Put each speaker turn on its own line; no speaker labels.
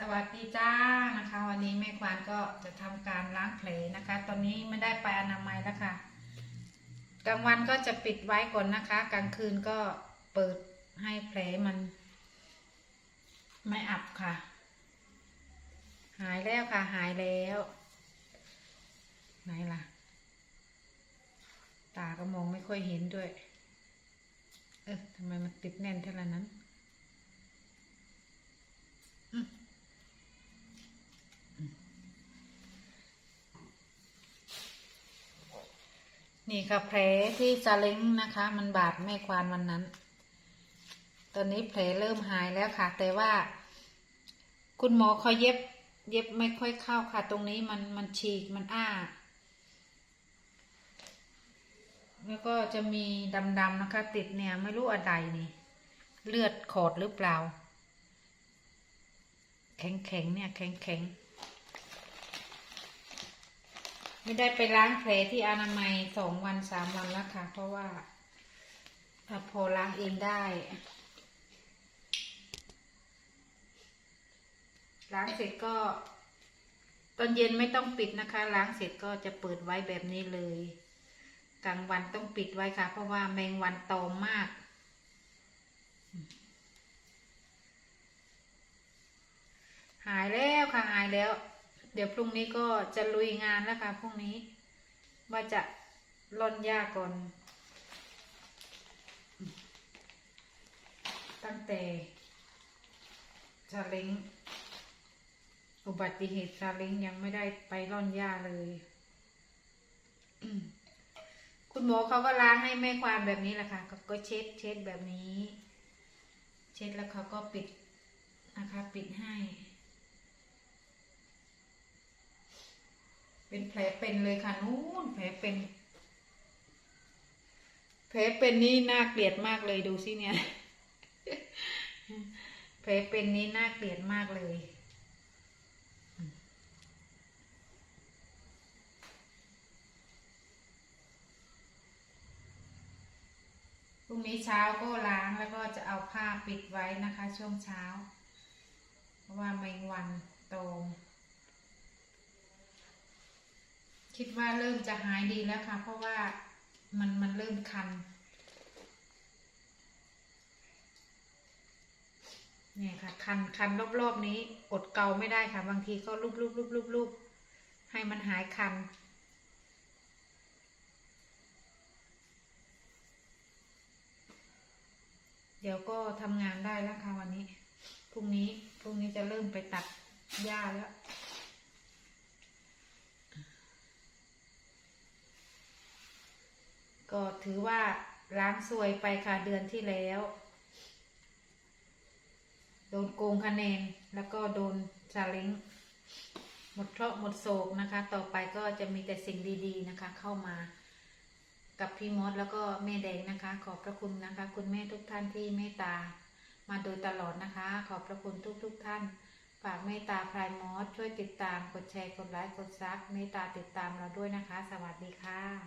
สวัสดีจ้านะคะ วันนี้แม่ควานก็จะทำการล้างแผลนะคะ ตอนนี้ไม่ได้ไปอนามัยแล้วค่ะกลางวันก็จะปิดไว้ก่อนนะคะ กลางคืนก็เปิดให้แผลมัน ไม่อับค่ะ หายแล้วค่ะ หายแล้ว ไหนล่ะ ตาก็มองไม่ค่อยเห็นด้วย เออทำไมมันติดแน่นเท่านั้น นี่ค่ะแผลที่ซาเล้งนะคะ มันบาดแม่ควานวันนั้น ตอนนี้แผลเริ่มหายแล้วค่ะ แต่ว่า คุณหมอเขาเย็บ เย็บไม่ค่อยเข้าค่ะ ตรงนี้มันมันฉีกมันอ้า แล้วก็จะมีดำๆนะคะ ติดเนี่ยไม่รู้อะไรนี่ เลือดขอดหรือเปล่า แข็งๆเนี่ย แข็งๆ ไม่ได้ไปล้างแผลที่อนามัยสองวันสามวันแล้วค่ะ เพราะว่าถ้าพอล้างเองได้ ล้างเสร็จก็ ตอนเย็นไม่ต้องปิดนะคะ ล้างเสร็จก็จะเปิดไว้แบบนี้เลย กลางวันต้องปิดไว้ค่ะ เพราะว่าแมงวันตอมมากหายแล้วค่ะหายแล้ว เดี๋ยวพรุ่งนี้ก็จะลุยงานแล้วค่ะพรุ่งนี้ ว่าจะร่อนหญ้าก่อน ตั้งแต่ซาเล้งอุบัติเหตุซาเล้งยังไม่ได้ไปร่อนหญ้าเลย คุณหมอเขาก็ล้างให้แม่ความแบบนี้แหละค่ะ ก็เช็ดเช็ดแบบนี้ เช็ดแล้วเขาก็ปิดนะคะ ปิดให้ เป็นแผลเป็นเลยค่ะนู้นแผลเป็น แผลเป็นนี่น่าเกลียดมากเลยดูสิเนี่ย แผลเป็นนี้น่าเกลียดมากเลย พรุ่งนี้เช้าก็ล้างแล้วก็จะเอาผ้าปิดไว้นะคะ ช่วงเช้า เพราะว่าแมงวันโตม คิดว่าเริ่มจะหายดีแล้วค่ะ เพราะว่ามันมันเริ่มคัน เนี่ยค่ะ คันคันรอบๆนี้อดเกาไม่ได้ค่ะ บางทีก็ลูบลูบลูบลูบลูบให้มันหายคันเดี๋ยวก็ทำงานได้แล้วค่ะวันนี้ พรุ่งนี้ พรุ่งนี้จะเริ่มไปตัดหญ้าแล้ว ก็ถือว่าล้างซวยไปค่ะเดือนที่แล้ว โดนโกงคะแนนแล้วก็โดนซาเล้งหมดเคราะห์หมดโศกนะคะ ต่อไปก็จะมีแต่สิ่งดีๆนะคะ เข้ามากับพี่มดแล้วก็แม่แดงนะคะ ขอบพระคุณนะคะ คุณแม่ทุกท่านที่เมตตามาโดยตลอดนะคะ ขอบพระคุณทุกๆทท่าน ฝากเมตตาพรายมอสช่วยติดตามกดแชร์กดไลค์กดซับเมตตาติดตามเราด้วยนะคะ สวัสดีค่ะ